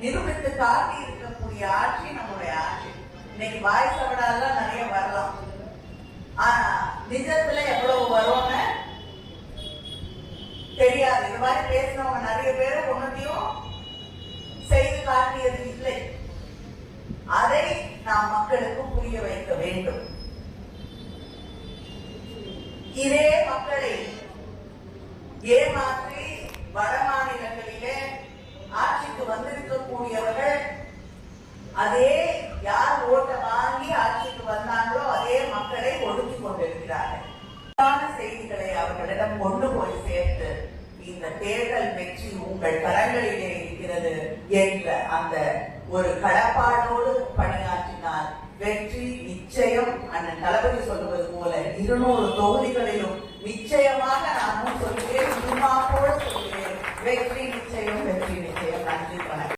நிரூபித்து காட்டி இருக்கக்கூடிய ஆட்சி நம்முடைய ஆட்சி. இன்னைக்கு வாய் சவடாலாம் நிறைய வரலாம். ஆனா நிஜத்துல எவ்வளவு வரும்னு தெரியாது. இது மாதிரி பேசினவங்க நிறைய பேர் ஒன்னத்தையும் செய்து காட்டியது இல்லை. அதை நாம் மக்களுக்கு புரிய வைக்க வேண்டும். இதே மக்களை ஏமாற்றி வட மாநிலங்களிலே கூடியவர்கள் அதே யார் ஓட்டை வாங்கி ஆட்சிக்கு வந்தாங்களோ அதே மக்களை ஒடுக்கிக் கொண்டிருக்கிறார்கள். செய்திகளை அவர்களிடம் கொண்டு போய் சேர்த்து இந்த தேர்தல் வெற்றி உங்கள் கரங்களிலே இருக்கிறது என்ற அந்த ஒரு கடப்பாடோடு பணியாற்றினால் வெற்றி நிச்சயம் அண்ணன் தளபதி சொல்வது போல இருநூறு தொகுதிகளிலும் நிச்சயமாக நானும் சொல்கிறேன் உண்மாப்போடு சொல்கிறேன். வெற்றி